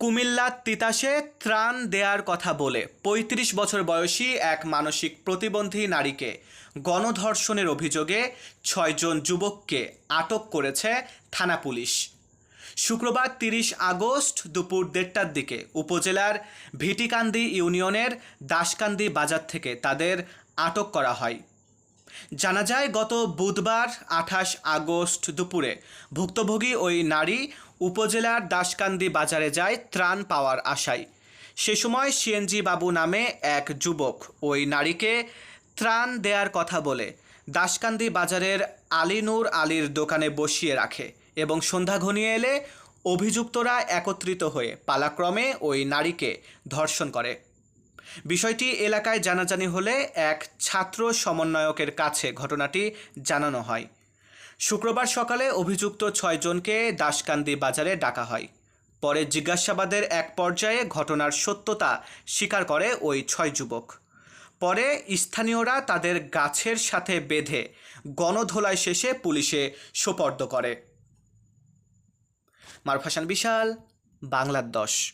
কুমিল্লার তিতাসে ত্রাণ দেয়ার কথা বলে ৩৫ বছর বয়সী এক মানসিক প্রতিবন্ধী নারীকে গণধর্ষণের অভিযোগে ছয়জন যুবককে আটক করেছে থানা পুলিশ। শুক্রবার তিরিশ আগস্ট দুপুর দেড়টার দিকে উপজেলার ভিটিকান্দি ইউনিয়নের দাসকান্দি বাজার থেকে তাদের আটক করা হয়। জানা যায়, গত বুধবার আঠাশ আগস্ট দুপুরে ভুক্তভোগী ওই নারী উপজেলার দাসকান্দি বাজারে যায় ত্রাণ পাওয়ার আশায়। সে সময় সিএনজি বাবু নামে এক যুবক ওই নারীকে ত্রাণ দেয়ার কথা বলে দাসকান্দি বাজারের আলিনুর আলীর দোকানে বসিয়ে রাখে এবং সন্ধ্যা ঘনিয়ে এলে অভিযুক্তরা একত্রিত হয়ে পালাক্রমে ওই নারীকে ধর্ষণ করে। বিষয়টি এলাকায় জানাজানি হলে এক ছাত্র সমন্বয়কের কাছে ঘটনাটি জানানো হয়। শুক্রবার সকালে অভিযুক্ত ছয়জনকে দাসকান্দি বাজারে ডাকা হয়। পরে জিজ্ঞাসাবাদের এক পর্যায়ে ঘটনার সত্যতা স্বীকার করে ওই ছয় যুবক। পরে স্থানীয়রা তাদের গাছের সাথে বেঁধে গণধোলাই শেষে পুলিশে সোপর্দ করে। মারফাসান বিশাল বাংলার দশ।